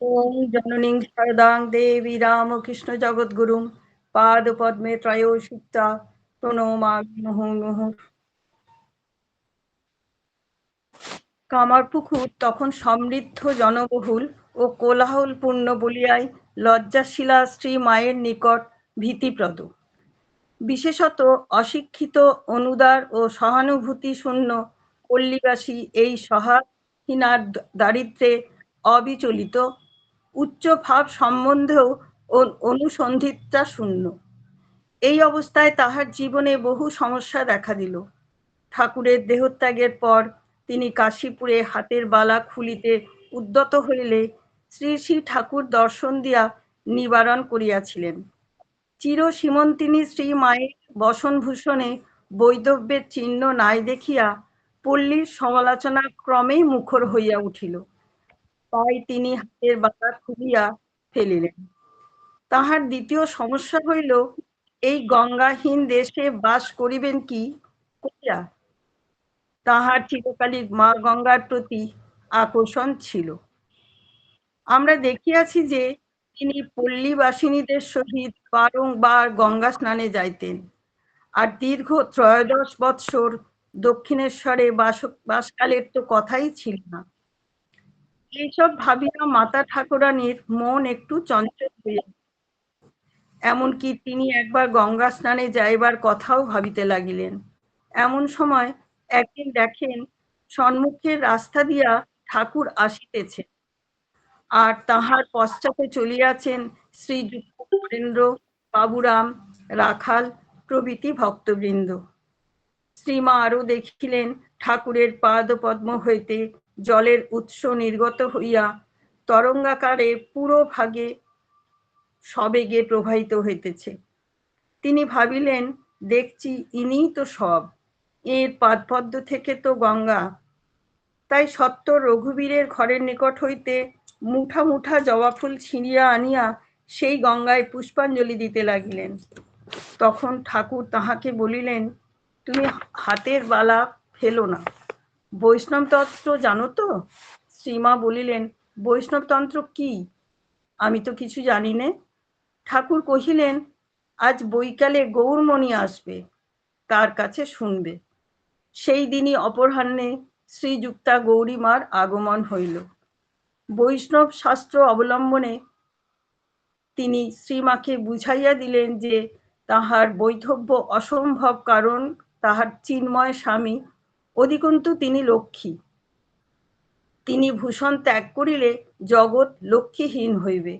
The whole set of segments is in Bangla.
ওম জননীং শারদাং দেবী রামকৃষ্ণ জগৎগুরুং পাদ পদ্মে প্রণমামি মুহুর্মুহুঃ কামারপুকুর তখন সমৃদ্ধ জনবহুল ও কোলাহলপূর্ণ বলিয়াই লজ্জাশীলা শ্রী মায়ের নিকট ভীতিপ্রদ। বিশেষত অশিক্ষিত, অনুদার ও সহানুভূতি শূন্য পল্লীবাসী এই সহাহীনার দারিদ্রে অবিচলিত উচ্চ ভাব সম্বন্ধেও অনুসন্ধিতা শূন্য। এই অবস্থায় তাহার জীবনে বহু সমস্যা দেখা দিল। ঠাকুরের দেহত্যাগের পর তিনি কাশীপুরে হাতের বালা খুলিতে উদ্যত হইলে শ্রী শ্রী ঠাকুর দর্শন দিয়া নিবারণ করিয়াছিলেন। চির সীমন্তিনী শ্রী মায়ের বসনভূষণে বৈদব্যের চিহ্ন নাই দেখিয়া পল্লীর সমালোচনা ক্রমেই মুখর হইয়া উঠিল। তাই তিনি হাতের বালা খুলিয়া ফেলিলেন। তাহার দ্বিতীয় সমস্যা হইল, এই গঙ্গাহীন দেশে বাস করিবেন কি, করিয়া? তাহার চিরকালিক মা গঙ্গার প্রতি আকর্ষণ ছিল। আমরা দেখিয়াছি যে তিনি পল্লীবাসিনীদের সহিত বারংবার গঙ্গা স্নানে যাইতেন আর দীর্ঘ ত্রয়োদশ বৎসর দক্ষিণেশ্বরে বাস বাসকালের তো কথাই ছিল না। এইসব ভাবিয়া মাতা ঠাকুরানীর মন একটু চঞ্চল হইয়া এমনকি তিনি একবার গঙ্গা স্নানে যাইবার কথাও ভাবিতে লাগিলেন। এমন সময় একদিন দেখেন সম্মুখের রাস্তা দিয়া ঠাকুর আসিতেছে। আর তাহার পশ্চাতে চলিয়াছেন শ্রীযুক্ত নরেন্দ্র বাবুরাম, রাখাল প্রভৃতি ভক্তবৃন্দ। শ্রীমা আরও দেখিলেন ঠাকুরের পাদ পদ্ম হইতে জলের উৎস নির্গত হইয়া তরঙ্গাকারে পুরো ভাগে সবেগে প্রবাহিত হইতেছে। তিনি ভাবিলেন, দেখছি ইনিই তো সব। এর পাদপদ্ম থেকে তো গঙ্গা। তাই সত্য রঘুবীরের ঘরের নিকট হইতে মুঠা মুঠা জবা ফুল ছিঁড়িয়া আনিয়া সেই গঙ্গায় পুষ্পাঞ্জলি দিতে লাগিলেন। তখন ঠাকুর তাহাকে বলিলেন, তুমি হাতের বালা ফেলো না। বৈষ্ণবতন্ত্র জানো তো? শ্রীমা বলিলেন বৈষ্ণবতন্ত্র কি? আমি তো কিছু জানি নে। ঠাকুর কহিলেন, আজ বৈকালে গৌরমণি আসবে, তার কাছে শুনবে। সেই দিনই অপরাহ্নে শ্রীযুক্তা গৌরীমার আগমন হইল। বৈষ্ণব শাস্ত্র অবলম্বনে তিনি শ্রীমাকে বুঝাইয়া দিলেন যে তাহার বৈধব্য অসম্ভব কারণ তাহার চিন্ময় স্বামী অধিকন্তু তিনি লক্ষ্মী। তিনি ভূষণ ত্যাগ করিলে জগৎ লক্ষ্মীহীন হইবে।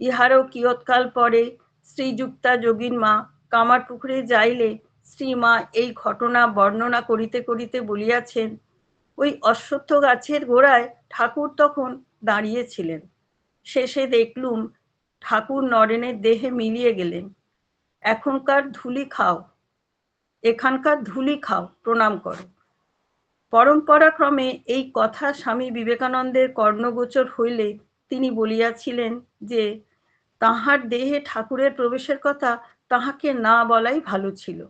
ইহারও কিয়ৎকাল পরে শ্রীযুক্তা যোগীন মা কামার পুকুরে যাইলে শ্রীমা এই ঘটনা বর্ণনা করিতে করিতে বলিয়াছেন, ওই অশ্বত্থ গাছের গোড়ায় ঠাকুর তখন দাঁড়িয়েছিলেন। শেষে দেখলুম ঠাকুর নরেনের দেহে মিলিয়ে গেলেন। এখনকার ধুলি খাও, এখানকার ধুলি খাও, প্রণাম করো। পরম্পরাক্রমে এই কথা স্বামী বিবেকানন্দের কর্ণগোচর হইলে তিনি বলিয়াছিলেন যে, তাহার দেহে ঠাকুরের প্রবেশের কথা তাহাকে না বলাই ভালো ছিল।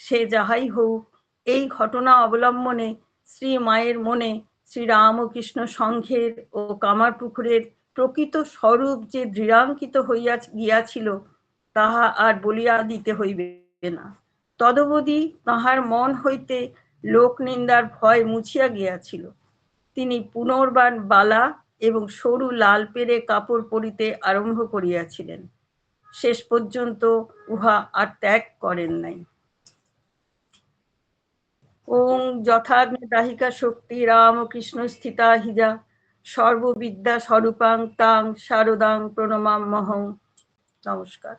সে যাহাই হোক, এই ঘটনা অবলম্বনে শ্রী মায়ের মনে শ্রী রামকৃষ্ণ সংঘের ও কামারপুকুরের প্রকৃত স্বরূপ যে দৃঢ়াঙ্কিত হইয়া গিয়াছিল, তাহা আর বলিয়া দিতে হইবে না। তদবধি তাহার মন হইতে লোক নিন্দার ভয় মুছিয়া গিয়াছিল। তিনি পুনর্বার বালা এবং সরু লাল পেরে কাপড় পরিতে আরম্ভ করিয়াছিলেন। শেষ পর্যন্ত উহা আর ত্যাগ করেন নাই। ওং যথাগ্নি দাহিকা শক্তি রামকৃষ্ণ স্থিতা হিজা, সর্ববিদ্যা স্বরূপাং তাং শারদাং প্রণমাম মহং। নমস্কার।